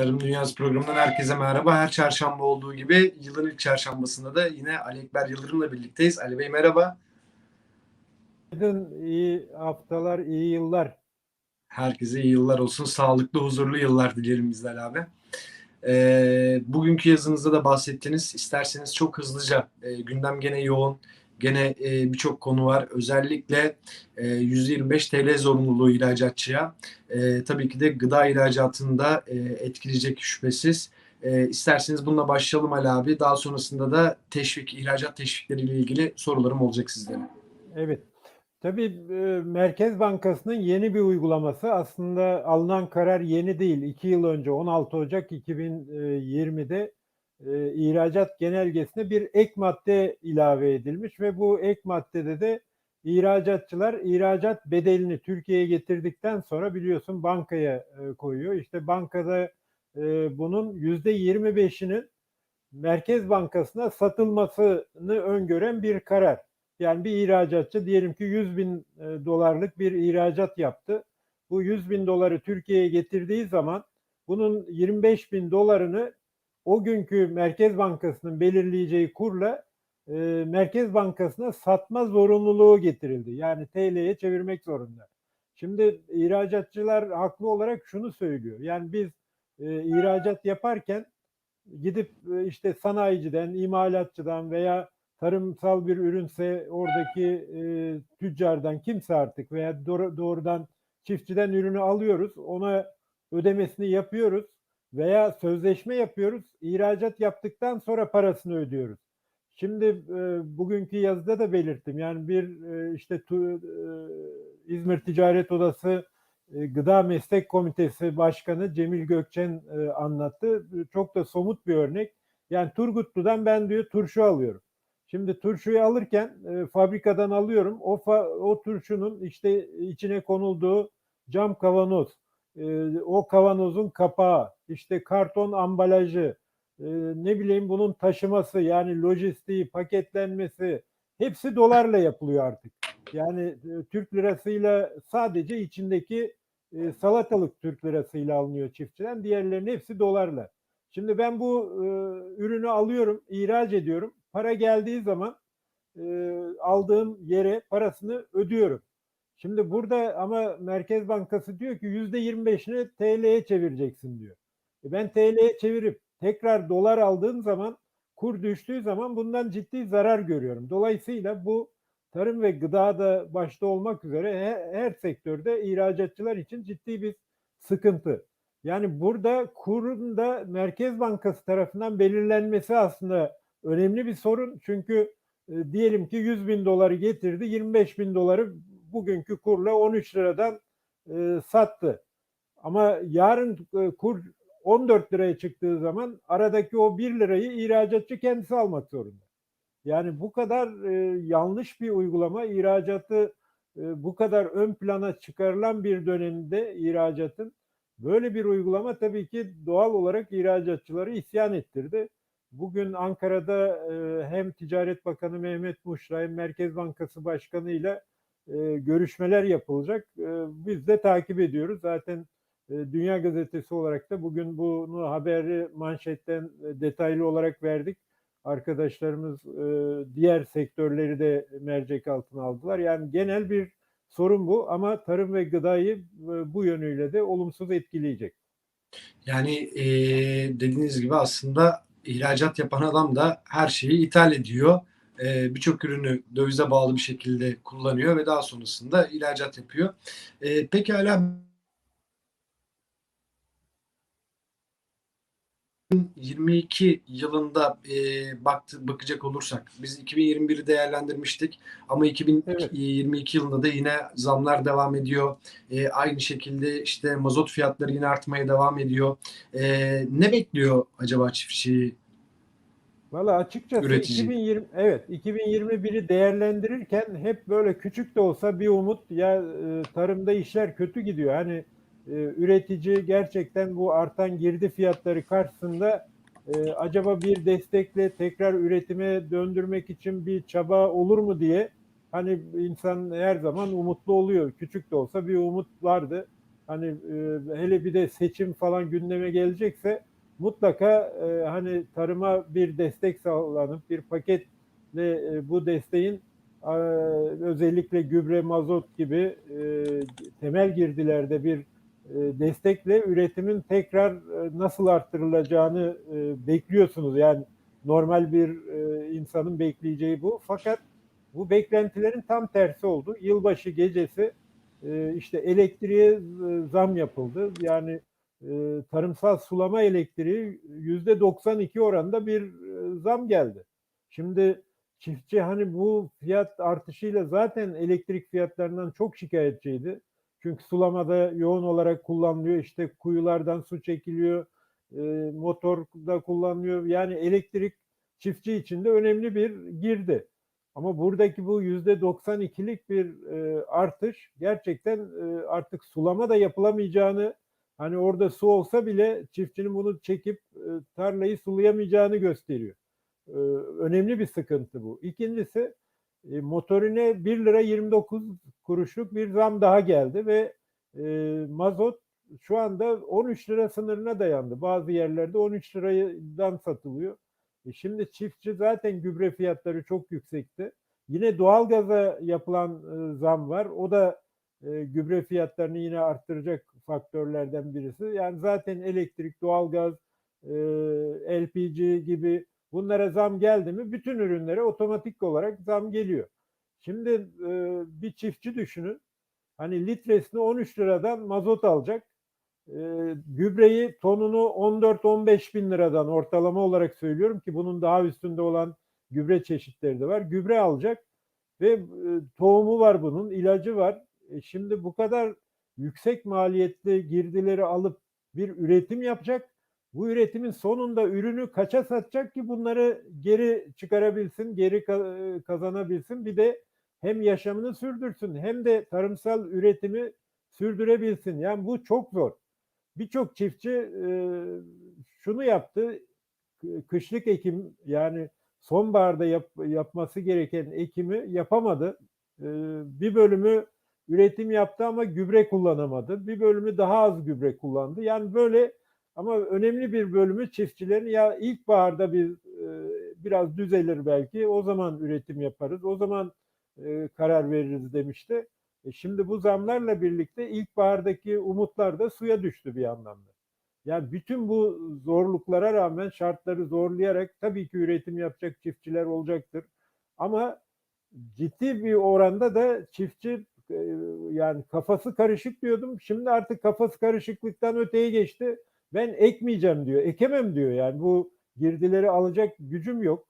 Tarım Dünyası programından herkese merhaba. Her çarşamba olduğu gibi yılın ilk çarşambasında da yine Ali Ekber Yıldırım'la birlikteyiz. Ali Bey merhaba. Günaydın, iyi haftalar, iyi yıllar. Herkese iyi yıllar olsun. Sağlıklı, huzurlu yıllar dileyelim bizler abi. Ee, bugünkü yazınızda da bahsettiniz. İsterseniz çok hızlıca e, gündem gene yoğun. Gene e, birçok konu var. Özellikle e, %25 TL zorunluluğu ihracatçıya. E, tabii ki de gıda ihracatında e, etkileyecek şüphesiz. E, isterseniz bununla başlayalım Ali abi. Daha sonrasında da teşvik, ihracat teşvikleriyle ilgili sorularım olacak sizlere. Evet. Tabii e, Merkez Bankası'nın yeni bir uygulaması aslında alınan karar yeni değil. 2 yıl önce 16 Ocak 2020'de e, ihracat genelgesine bir ek madde ilave edilmiş ve bu ek maddede de ihracatçılar ihracat bedelini Türkiye'ye getirdikten sonra biliyorsun bankaya e, koyuyor. İşte bankada e, bunun %25'inin Merkez Bankası'na satılmasını öngören bir karar. Yani bir ihracatçı diyelim ki 100 bin e, dolarlık bir ihracat yaptı. Bu 100 bin doları Türkiye'ye getirdiği zaman bunun 25 bin dolarını o günkü Merkez Bankası'nın belirleyeceği kurla e, Merkez Bankası'na satma zorunluluğu getirildi. Yani TL'ye çevirmek zorunda. Şimdi ihracatçılar haklı olarak şunu söylüyor. Yani biz e, ihracat yaparken gidip e, işte sanayiciden, imalatçıdan veya tarımsal bir ürünse oradaki e, tüccardan kimse artık veya doğru, doğrudan çiftçiden ürünü alıyoruz. Ona ödemesini yapıyoruz veya sözleşme yapıyoruz. ihracat yaptıktan sonra parasını ödüyoruz. Şimdi e, bugünkü yazıda da belirttim. Yani bir e, işte tu, e, İzmir Ticaret Odası e, Gıda Meslek Komitesi Başkanı Cemil Gökçen e, anlattı. Çok da somut bir örnek. Yani Turgutlu'dan ben diyor turşu alıyorum. Şimdi turşuyu alırken e, fabrikadan alıyorum. O fa, o turşunun işte içine konulduğu cam kavanoz, e, o kavanozun kapağı, işte karton ambalajı, e, ne bileyim bunun taşıması yani lojistiği, paketlenmesi hepsi dolarla yapılıyor artık. Yani e, Türk lirasıyla sadece içindeki e, salatalık Türk lirasıyla alınıyor çiftçiden. Diğerlerinin hepsi dolarla. Şimdi ben bu e, ürünü alıyorum, ihraç ediyorum. Para geldiği zaman aldığım yere parasını ödüyorum. Şimdi burada ama Merkez Bankası diyor ki yüzde 25'ini TL'ye çevireceksin diyor. E ben TL'ye çevirip tekrar dolar aldığım zaman kur düştüğü zaman bundan ciddi zarar görüyorum. Dolayısıyla bu tarım ve gıda da başta olmak üzere her, her sektörde ihracatçılar için ciddi bir sıkıntı. Yani burada kurun da Merkez Bankası tarafından belirlenmesi aslında önemli bir sorun. Çünkü e, diyelim ki 100 bin doları getirdi, 25 bin doları bugünkü kurla 13 liradan e, sattı. Ama yarın e, kur 14 liraya çıktığı zaman aradaki o 1 lirayı ihracatçı kendisi almak zorunda. Yani bu kadar e, yanlış bir uygulama ihracatı e, bu kadar ön plana çıkarılan bir dönemde ihracatın böyle bir uygulama tabii ki doğal olarak ihracatçıları isyan ettirdi. Bugün Ankara'da e, hem Ticaret Bakanı Mehmet Muşra hem Merkez Bankası Başkanı ile e, görüşmeler yapılacak. E, biz de takip ediyoruz. Zaten e, Dünya Gazetesi olarak da bugün bunu haberi manşetten detaylı olarak verdik. Arkadaşlarımız diğer sektörleri de mercek altına aldılar. Yani genel bir sorun bu ama tarım ve gıdayı bu yönüyle de olumsuz etkileyecek. Yani dediğiniz gibi aslında ihracat yapan adam da her şeyi ithal ediyor. E, Birçok ürünü dövize bağlı bir şekilde kullanıyor ve daha sonrasında ihracat yapıyor. E, peki hala 2022 yılında e, baktı, bakacak olursak biz 2021'i değerlendirmiştik ama 2022 yılında da yine zamlar devam ediyor. E, aynı şekilde işte mazot fiyatları yine artmaya devam ediyor. E, ne bekliyor acaba çiftçiyi? Valla açıkçası Üretici. 2020 evet 2021'i değerlendirirken hep böyle küçük de olsa bir umut ya e, tarımda işler kötü gidiyor. Hani e, üretici gerçekten bu artan girdi fiyatları karşısında e, acaba bir destekle tekrar üretime döndürmek için bir çaba olur mu diye hani insan her zaman umutlu oluyor. Küçük de olsa bir umut vardı. hani e, hele bir de seçim falan gündeme gelecekse mutlaka e, hani tarıma bir destek sağlanıp bir paketle e, bu desteğin e, özellikle gübre, mazot gibi e, temel girdilerde bir e, destekle üretimin tekrar e, nasıl arttırılacağını e, bekliyorsunuz. Yani normal bir e, insanın bekleyeceği bu. Fakat bu beklentilerin tam tersi oldu. Yılbaşı gecesi e, işte elektriğe e, zam yapıldı. Yani e, tarımsal sulama elektriği yüzde 92 oranında bir e, zam geldi. Şimdi çiftçi hani bu fiyat artışıyla zaten elektrik fiyatlarından çok şikayetçiydi. Çünkü sulamada yoğun olarak kullanılıyor. İşte kuyulardan su çekiliyor, e, motorda kullanılıyor. Yani elektrik çiftçi için de önemli bir girdi. Ama buradaki bu yüzde 92'lik bir e, artış gerçekten artık sulama da yapılamayacağını hani orada su olsa bile çiftçinin bunu çekip e, tarlayı sulayamayacağını gösteriyor. E, önemli bir sıkıntı bu. İkincisi e, motorine 1 lira 29 kuruşluk bir zam daha geldi ve mazot şu anda 13 lira sınırına dayandı. Bazı yerlerde 13 liradan satılıyor. E şimdi çiftçi zaten gübre fiyatları çok yüksekti. Yine doğalgaza yapılan zam var. O da e, gübre fiyatlarını yine arttıracak faktörlerden birisi. Yani zaten elektrik, doğalgaz, e, LPG gibi bunlara zam geldi mi bütün ürünlere otomatik olarak zam geliyor. Şimdi e, bir çiftçi düşünün. Hani litresini 13 liradan mazot alacak. E, gübreyi tonunu 14-15 bin liradan ortalama olarak söylüyorum ki bunun daha üstünde olan gübre çeşitleri de var. Gübre alacak ve e, tohumu var bunun, ilacı var. E, şimdi bu kadar yüksek maliyetli girdileri alıp bir üretim yapacak. Bu üretimin sonunda ürünü kaça satacak ki bunları geri çıkarabilsin, geri kazanabilsin. Bir de hem yaşamını sürdürsün hem de tarımsal üretimi sürdürebilsin. Yani bu çok zor. Birçok çiftçi e, şunu yaptı. Kışlık ekim yani sonbaharda yap, yapması gereken ekimi yapamadı. E, bir bölümü üretim yaptı ama gübre kullanamadı. Bir bölümü daha az gübre kullandı. Yani böyle ama önemli bir bölümü çiftçilerin ya ilkbaharda bir e, biraz düzelir belki o zaman üretim yaparız. O zaman e, karar veririz demişti. E şimdi bu zamlarla birlikte ilkbahardaki umutlar da suya düştü bir anlamda. Yani bütün bu zorluklara rağmen şartları zorlayarak tabii ki üretim yapacak çiftçiler olacaktır. Ama ciddi bir oranda da çiftçi yani kafası karışık diyordum. Şimdi artık kafası karışıklıktan öteye geçti. Ben ekmeyeceğim diyor. Ekemem diyor. Yani bu girdileri alacak gücüm yok.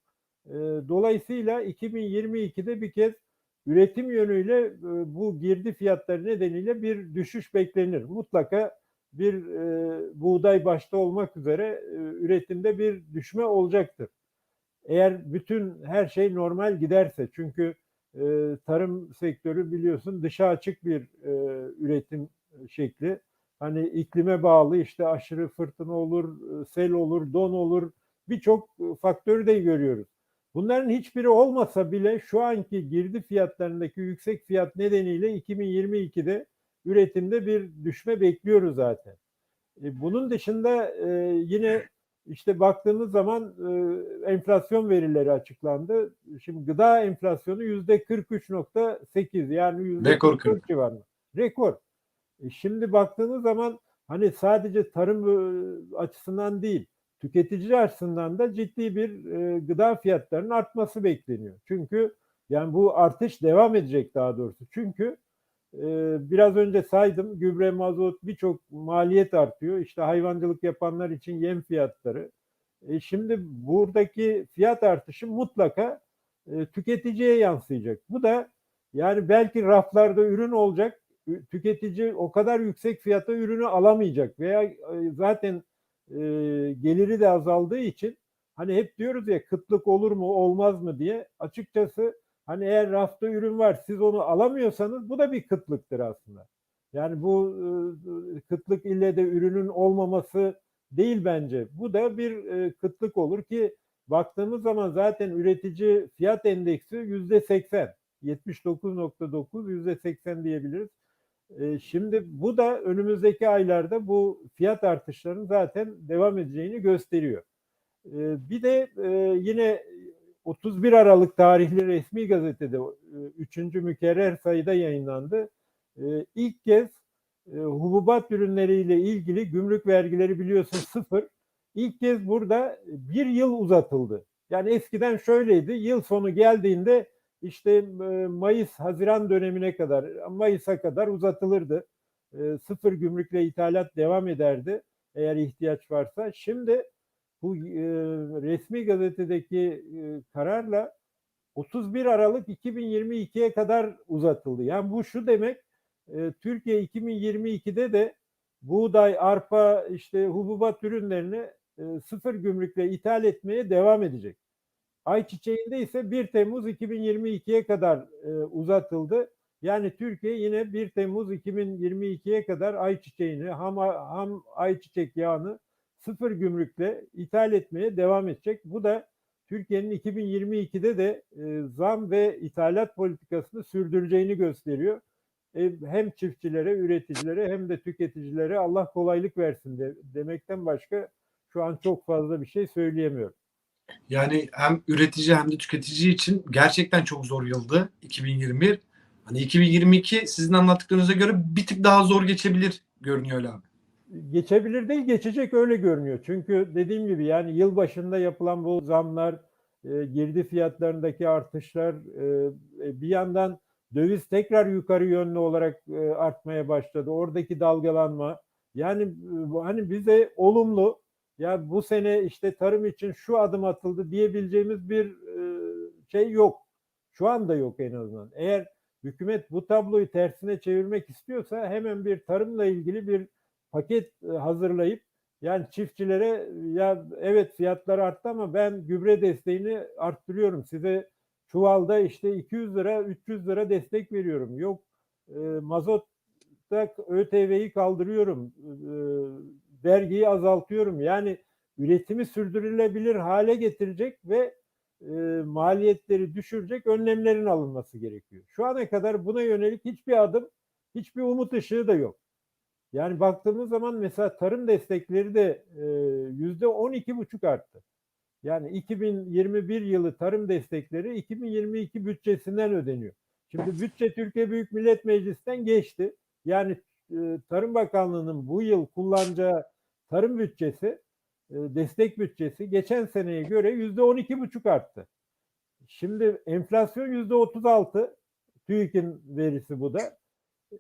E, dolayısıyla 2022'de bir kez üretim yönüyle e, bu girdi fiyatları nedeniyle bir düşüş beklenir. Mutlaka bir e, buğday başta olmak üzere e, üretimde bir düşme olacaktır. Eğer bütün her şey normal giderse çünkü e, tarım sektörü biliyorsun dışa açık bir e, üretim şekli. Hani iklime bağlı işte aşırı fırtına olur, e, sel olur, don olur birçok faktörü de görüyoruz. Bunların hiçbiri olmasa bile şu anki girdi fiyatlarındaki yüksek fiyat nedeniyle 2022'de üretimde bir düşme bekliyoruz zaten. E, bunun dışında e, yine işte baktığımız zaman e, enflasyon verileri açıklandı. Şimdi gıda enflasyonu yüzde 43.8 yani yüzde Rekor 40 civarında. Rekor. E, şimdi baktığınız zaman hani sadece tarım e, açısından değil tüketici açısından da ciddi bir e, gıda fiyatlarının artması bekleniyor. Çünkü yani bu artış devam edecek daha doğrusu. Çünkü biraz önce saydım gübre, mazot birçok maliyet artıyor. İşte hayvancılık yapanlar için yem fiyatları. E, şimdi buradaki fiyat artışı mutlaka e, tüketiciye yansıyacak. Bu da yani belki raflarda ürün olacak. Tüketici o kadar yüksek fiyata ürünü alamayacak veya e, zaten e, geliri de azaldığı için hani hep diyoruz ya kıtlık olur mu olmaz mı diye açıkçası hani eğer rafta ürün var siz onu alamıyorsanız bu da bir kıtlıktır aslında. Yani bu e, kıtlık ille de ürünün olmaması değil bence. Bu da bir e, kıtlık olur ki baktığımız zaman zaten üretici fiyat endeksi yüzde seksen. 79.9 yüzde seksen diyebiliriz. E, şimdi bu da önümüzdeki aylarda bu fiyat artışlarının zaten devam edeceğini gösteriyor. E, bir de e, yine 31 Aralık tarihli resmi gazetede 3. mükerrer sayıda yayınlandı. E, ilk kez e, hububat ürünleriyle ilgili gümrük vergileri biliyorsun sıfır. İlk kez burada bir yıl uzatıldı. Yani eskiden şöyleydi. Yıl sonu geldiğinde işte e, Mayıs, Haziran dönemine kadar, Mayıs'a kadar uzatılırdı. E, sıfır gümrükle ithalat devam ederdi eğer ihtiyaç varsa. Şimdi bu e, resmi gazetedeki e, kararla 31 Aralık 2022'ye kadar uzatıldı. Yani bu şu demek e, Türkiye 2022'de de buğday, arpa, işte hububat ürünlerini e, sıfır gümrükle ithal etmeye devam edecek. Ayçiçeğinde ise 1 Temmuz 2022'ye kadar e, uzatıldı. Yani Türkiye yine 1 Temmuz 2022'ye kadar ayçiçeğini, ham, ham ayçiçek yağını sıfır gümrükle ithal etmeye devam edecek. Bu da Türkiye'nin 2022'de de e, zam ve ithalat politikasını sürdüreceğini gösteriyor. E, hem çiftçilere, üreticilere hem de tüketicilere Allah kolaylık versin de, demekten başka şu an çok fazla bir şey söyleyemiyorum. Yani hem üretici hem de tüketici için gerçekten çok zor yıldı 2021. Hani 2022 sizin anlattıklarınıza göre bir tık daha zor geçebilir görünüyor öyle abi. Geçebilir değil, geçecek öyle görünüyor. Çünkü dediğim gibi yani yıl başında yapılan bu zamlar, e, girdi fiyatlarındaki artışlar, e, bir yandan döviz tekrar yukarı yönlü olarak e, artmaya başladı. Oradaki dalgalanma, yani e, hani bize olumlu, ya bu sene işte tarım için şu adım atıldı diyebileceğimiz bir e, şey yok. Şu anda yok en azından. Eğer hükümet bu tabloyu tersine çevirmek istiyorsa hemen bir tarımla ilgili bir paket e, hazırlayıp yani çiftçilere ya evet fiyatlar arttı ama ben gübre desteğini arttırıyorum. Size çuvalda işte 200 lira 300 lira destek veriyorum. Yok e, mazotta ÖTV'yi kaldırıyorum. E, vergiyi azaltıyorum. Yani üretimi sürdürülebilir hale getirecek ve e, maliyetleri düşürecek önlemlerin alınması gerekiyor. Şu ana kadar buna yönelik hiçbir adım, hiçbir umut ışığı da yok. Yani baktığımız zaman mesela tarım destekleri de yüzde on iki buçuk arttı. Yani 2021 yılı tarım destekleri 2022 bütçesinden ödeniyor. Şimdi bütçe Türkiye Büyük Millet Meclisi'nden geçti. Yani e, Tarım Bakanlığı'nın bu yıl kullanacağı tarım bütçesi, e, destek bütçesi geçen seneye göre yüzde on iki buçuk arttı. Şimdi enflasyon yüzde otuz altı. TÜİK'in verisi bu da.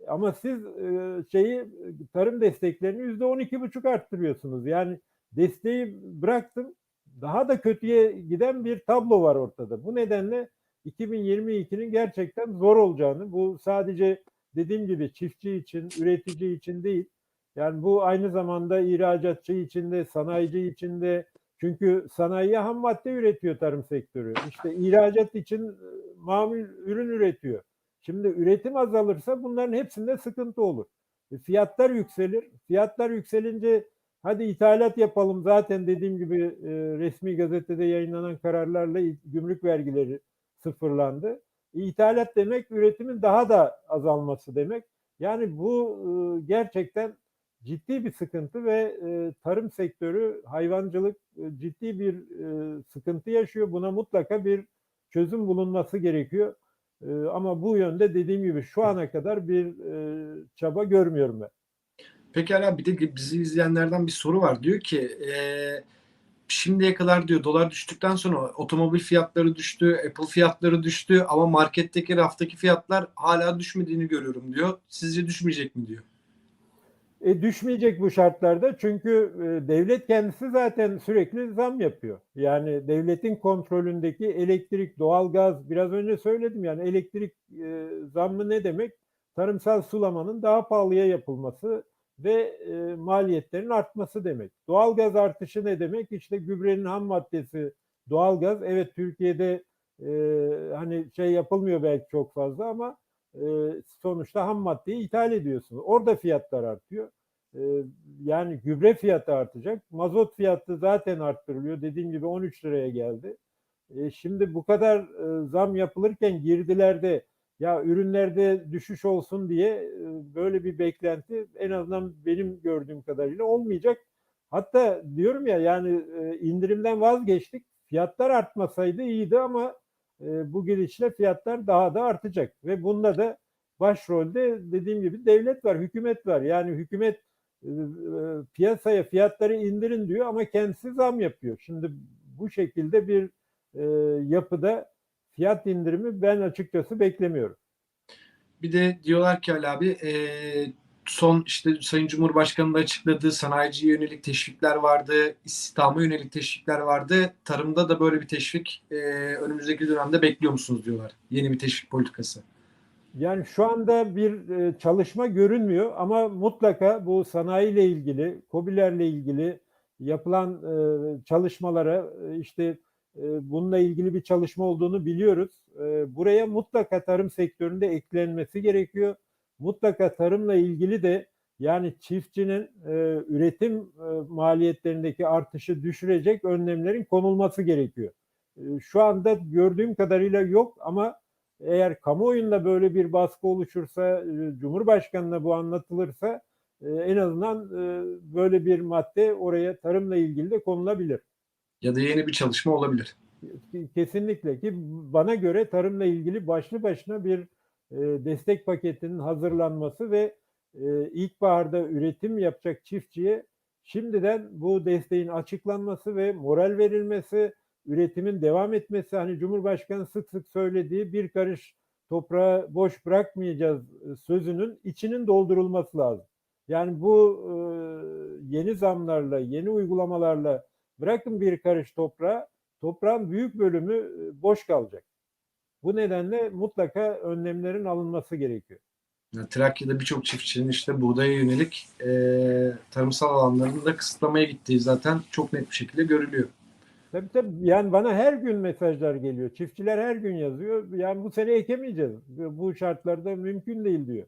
Ama siz e, şeyi tarım desteklerini yüzde on iki buçuk arttırıyorsunuz. Yani desteği bıraktım daha da kötüye giden bir tablo var ortada. Bu nedenle 2022'nin gerçekten zor olacağını, bu sadece dediğim gibi çiftçi için, üretici için değil, yani bu aynı zamanda ihracatçı için de, sanayici için de, çünkü sanayiye ham madde üretiyor tarım sektörü. İşte ihracat için mamul ürün üretiyor. Şimdi üretim azalırsa bunların hepsinde sıkıntı olur. E, fiyatlar yükselir. Fiyatlar yükselince hadi ithalat yapalım. Zaten dediğim gibi e, resmi gazetede yayınlanan kararlarla gümrük vergileri sıfırlandı. E, ithalat demek üretimin daha da azalması demek. Yani bu e, gerçekten ciddi bir sıkıntı ve e, tarım sektörü, hayvancılık e, ciddi bir e, sıkıntı yaşıyor. Buna mutlaka bir çözüm bulunması gerekiyor. E, ama bu yönde dediğim gibi şu ana kadar bir e, çaba görmüyorum ben. Pekala bir de bizi izleyenlerden bir soru var. Diyor ki e, şimdiye kadar diyor dolar düştükten sonra otomobil fiyatları düştü, Apple fiyatları düştü ama marketteki raftaki fiyatlar hala düşmediğini görüyorum diyor. Sizce düşmeyecek mi diyor. E, düşmeyecek bu şartlarda çünkü e, devlet kendisi zaten sürekli zam yapıyor. Yani devletin kontrolündeki elektrik, doğalgaz biraz önce söyledim yani elektrik e, zammı ne demek? Tarımsal sulamanın daha pahalıya yapılması ve e, maliyetlerin artması demek. Doğalgaz artışı ne demek? İşte gübrenin ham maddesi doğalgaz. Evet Türkiye'de e, hani şey yapılmıyor belki çok fazla ama sonuçta ham maddeyi ithal ediyorsunuz. Orada fiyatlar artıyor. Yani gübre fiyatı artacak. Mazot fiyatı zaten arttırılıyor. Dediğim gibi 13 liraya geldi. Şimdi bu kadar zam yapılırken girdilerde ya ürünlerde düşüş olsun diye böyle bir beklenti en azından benim gördüğüm kadarıyla olmayacak. Hatta diyorum ya yani indirimden vazgeçtik. Fiyatlar artmasaydı iyiydi ama e, bu gidişle fiyatlar daha da artacak ve bunda da başrolde dediğim gibi devlet var, hükümet var. Yani hükümet e, e, piyasaya fiyatları indirin diyor ama kendisi zam yapıyor. Şimdi bu şekilde bir e, yapıda fiyat indirimi ben açıkçası beklemiyorum. Bir de diyorlar ki Ali abi son işte Sayın Cumhurbaşkanı'nın açıkladığı sanayiciye yönelik teşvikler vardı, istihdama yönelik teşvikler vardı. Tarımda da böyle bir teşvik e, önümüzdeki dönemde bekliyor musunuz diyorlar. Yeni bir teşvik politikası. Yani şu anda bir e, çalışma görünmüyor ama mutlaka bu sanayiyle ilgili, KOBİ'lerle ilgili yapılan e, çalışmalara e, işte bununla ilgili bir çalışma olduğunu biliyoruz. Buraya mutlaka tarım sektöründe eklenmesi gerekiyor. Mutlaka tarımla ilgili de yani çiftçinin e, üretim e, maliyetlerindeki artışı düşürecek önlemlerin konulması gerekiyor. E, şu anda gördüğüm kadarıyla yok ama eğer kamuoyunda böyle bir baskı oluşursa, e, Cumhurbaşkanı'na bu anlatılırsa e, en azından e, böyle bir madde oraya tarımla ilgili de konulabilir. Ya da yeni bir çalışma olabilir. Kesinlikle ki bana göre tarımla ilgili başlı başına bir e, destek paketinin hazırlanması ve e, ilkbaharda üretim yapacak çiftçiye şimdiden bu desteğin açıklanması ve moral verilmesi, üretimin devam etmesi hani Cumhurbaşkanı sık sık söylediği bir karış toprağı boş bırakmayacağız sözünün içinin doldurulması lazım. Yani bu e, yeni zamlarla, yeni uygulamalarla bırakın bir karış toprağı, toprağın büyük bölümü e, boş kalacak. Bu nedenle mutlaka önlemlerin alınması gerekiyor. Trakya'da birçok çiftçinin işte buğdaya yönelik e, tarımsal alanlarını da kısıtlamaya gittiği zaten çok net bir şekilde görülüyor. Tabii tabii yani bana her gün mesajlar geliyor. Çiftçiler her gün yazıyor. Yani bu sene ekemeyeceğiz. Bu şartlarda mümkün değil diyor.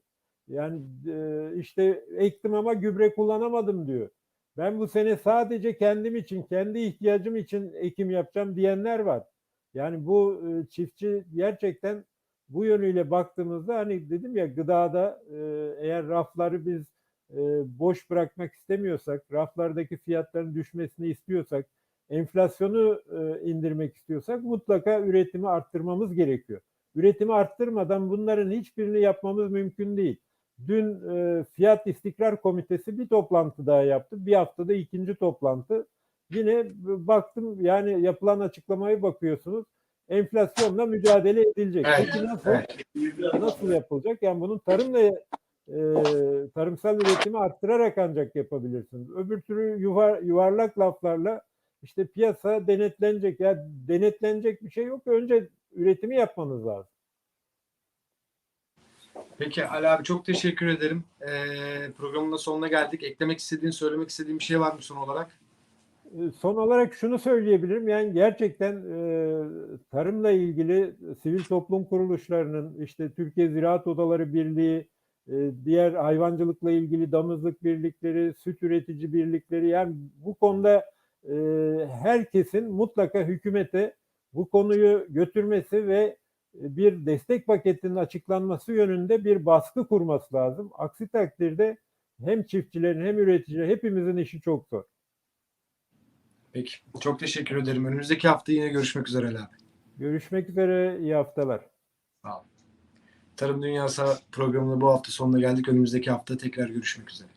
Yani e, işte ektim ama gübre kullanamadım diyor. Ben bu sene sadece kendim için, kendi ihtiyacım için ekim yapacağım diyenler var. Yani bu e, çiftçi gerçekten bu yönüyle baktığımızda hani dedim ya gıdada e, eğer rafları biz e, boş bırakmak istemiyorsak, raflardaki fiyatların düşmesini istiyorsak, enflasyonu e, indirmek istiyorsak mutlaka üretimi arttırmamız gerekiyor. Üretimi arttırmadan bunların hiçbirini yapmamız mümkün değil. Dün Fiyat İstikrar Komitesi bir toplantı daha yaptı. Bir haftada ikinci toplantı. Yine baktım yani yapılan açıklamayı bakıyorsunuz. Enflasyonla mücadele edilecek. Evet, Peki nasıl? evet. Nasıl yapılacak? Yani bunun tarımla e, tarımsal üretimi arttırarak ancak yapabilirsiniz. Öbür türlü yuvar, yuvarlak laflarla işte piyasa denetlenecek. Ya denetlenecek bir şey yok. Önce üretimi yapmanız lazım. Peki Ali abi çok teşekkür ederim. E, programın da sonuna geldik. Eklemek istediğin, söylemek istediğin bir şey var mı son olarak? Son olarak şunu söyleyebilirim. Yani gerçekten e, tarımla ilgili sivil toplum kuruluşlarının işte Türkiye Ziraat Odaları Birliği, e, diğer hayvancılıkla ilgili damızlık birlikleri, süt üretici birlikleri yani bu konuda e, herkesin mutlaka hükümete bu konuyu götürmesi ve bir destek paketinin açıklanması yönünde bir baskı kurması lazım. Aksi takdirde hem çiftçilerin hem üreticilerin hepimizin işi çok zor. Peki. Çok teşekkür ederim. Önümüzdeki hafta yine görüşmek üzere Ali abi. Görüşmek üzere, iyi haftalar. Sağ olun. Tarım Dünyası programının bu hafta sonuna geldik. Önümüzdeki hafta tekrar görüşmek üzere.